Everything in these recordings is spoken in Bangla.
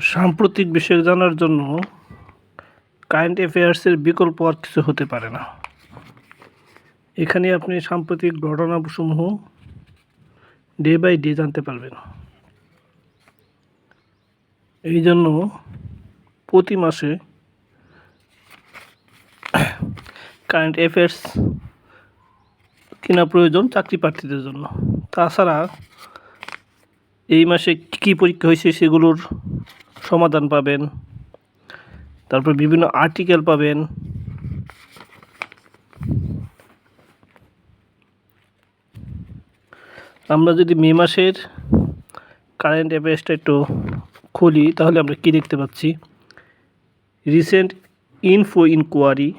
সাম্প্রতিক বিষয় জানার জন্য কারেন্ট অ্যাফেয়ার্সের বিকল্প আর কিছু হতে পারে না। এখানে আপনি সাম্প্রতিক ঘটনাসমূহ ডে বাই ডে জানতে পারবেন। এই জন্য প্রতি মাসে কারেন্ট অ্যাফেয়ার্স কেনা প্রয়োজন চাকরি প্রার্থীদের জন্য। তাছাড়া এই মাসে কী কী পরীক্ষা হয়েছে সেগুলোর সমাধান পাবেন। তারপর বিভিন্ন আর্টিকেল পাবেন। আমরা যদি মে মাসের কারেন্ট অ্যাফেয়ার্সটা একটু খুলি, তাহলে আমরা কী দেখতে পাচ্ছি? রিসেন্ট ইনফো ইনকোয়ারি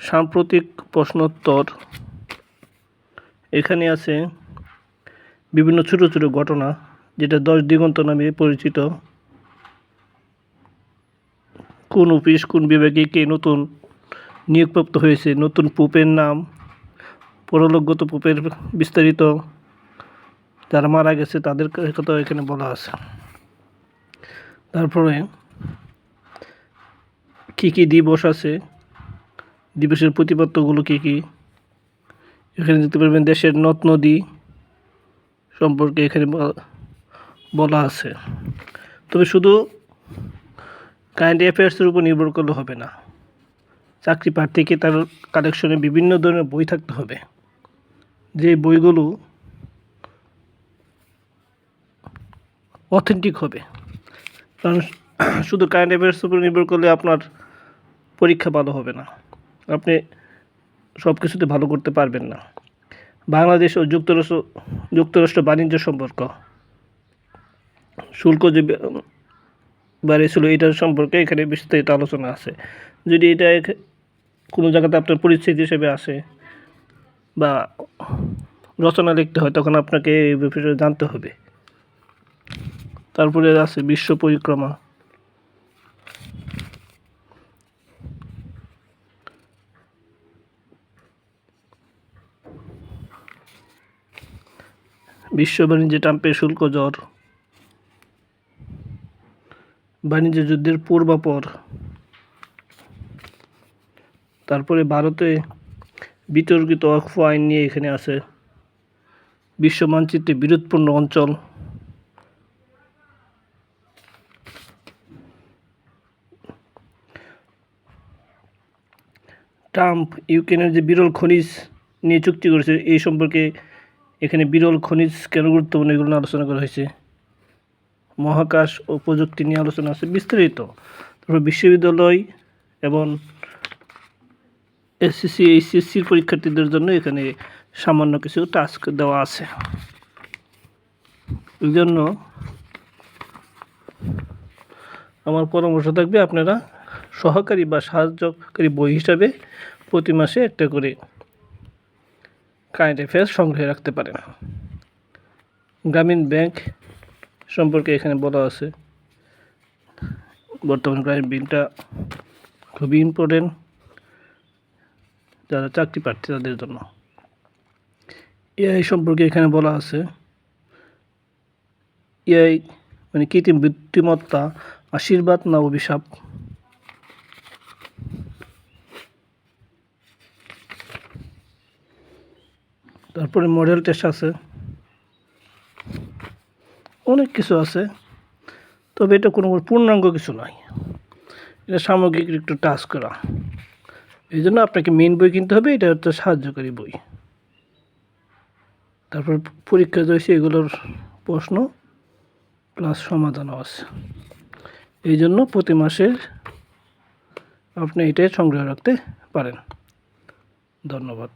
সাম্প্রতিক প্রশ্নোত্তর। এখানে আছে বিভিন্ন ছোট ছোট ঘটনা, যেটা দশ দিগন্ত নামে পরিচিত। কোন অফিস, কোন বিভাগে কে নতুন নিয়োগপ্রাপ্ত হয়েছে, নতুন পোপের নাম, পরলোকগত পোপের বিস্তারিত, যারা মারা গেছে তাদের কথা এখানে বলা আছে। তারপরে কী কী দিবস আছে, দিবসের প্রতিপাদ্যগুলো কী কী, এখানে দেখতে পারবেন দেশের নদ নদী সম্পর্কে এখানে বলা আছে। তবে শুধু কারেন্ট অ্যাফেয়ার্সের উপর নির্ভর করলে হবে না। চাকরি প্রার্থীকে তার কালেকশনে বিভিন্ন ধরনের বই থাকতে হবে। যে বইগুলো অথেন্টিক হবে। কারণ শুধু কারেন্ট অ্যাফেয়ার্সের উপর নির্ভর করলে আপনার পরীক্ষা ভালো হবে না। আপনি সব কিছুতে ভালো করতে পারবেন না। বাংলাদেশ ও যুক্তরাষ্ট্র যুক্তরাষ্ট্র বাণিজ্য সম্পর্ক। শুল্ক যে বাড়িয়েছিল এটার সম্পর্কে এখানে বিস্তারিত আলোচনা আছে। যদি এটা কোনো জায়গাতে আপনার পরিস্থিতি হিসেবে আসে বা রচনা লিখতে হয়, তখন আপনাকে এই ব্যাপারে জানতে হবে। তারপরে আছে বিশ্ব পরিক্রমা। বিশ্ব বাণিজ্যে ট্রাম্পের শুল্ক জ্বর, বাণিজ্য যুদ্ধের পূর্বাপর, তারপরে ভারতে বিতর্কিত অক্ষ আইন নিয়ে এখানে আছে বিশ্ব মানচিত্রে বিরোধপূর্ণ অঞ্চল। ট্রাম্প ইউক্রেনের যে বিরল খনিজ নিয়ে চুক্তি করেছে, এই সম্পর্কে এখানে বিরল খনিজ কেন গুরুত্বপূর্ণ এগুলো আলোচনা করা হয়েছে। মহাকাশ ও প্রযুক্তি নিয়ে আলোচনা আছে বিস্তারিত। তারপর বিশ্ববিদ্যালয় এবং এসএসসি এইচএসসির পরীক্ষার্থীদের জন্য এখানে সামান্য কিছু টাস্ক দেওয়া আছে। এই জন্য আমার পরামর্শ থাকবে আপনারা সহকারী বা সাহায্যকারী বই হিসাবে প্রতি মাসে একটা করে কারেন্ট অ্যাফেয়ার্স সংগ্রহে রাখতে পারেন গ্রামীণ ব্যাংক সম্পর্কে এখানে বলা আছে, বর্তমান গ্রামীণ ব্যাংকটা খুবই ইম্পর্টেন্ট যারা চাকরি প্রার্থী তাদের জন্য। এআই সম্পর্কে এখানে বলা আছে, এআই মানে কৃত্রিম বুদ্ধিমত্তা, আশীর্বাদ না অভিশাপ। তারপরে মডেল টেস্ট আছে। অনেক কিছু আছে। তবে এটা কোনো পূর্ণাঙ্গ কিছু নয়। এটা সামগ্রিক একটু টাচ করা। এই জন্য আপনাকে মেন বই কিনতে হবে, এটা হচ্ছে সাহায্যকারী বই। তারপর পরীক্ষা রয়েছে এগুলোর প্রশ্ন প্লাস সমাধানও আছে। এই জন্য প্রতি মাসের আপনি এটাই সংগ্রহ রাখতে পারেন। ধন্যবাদ।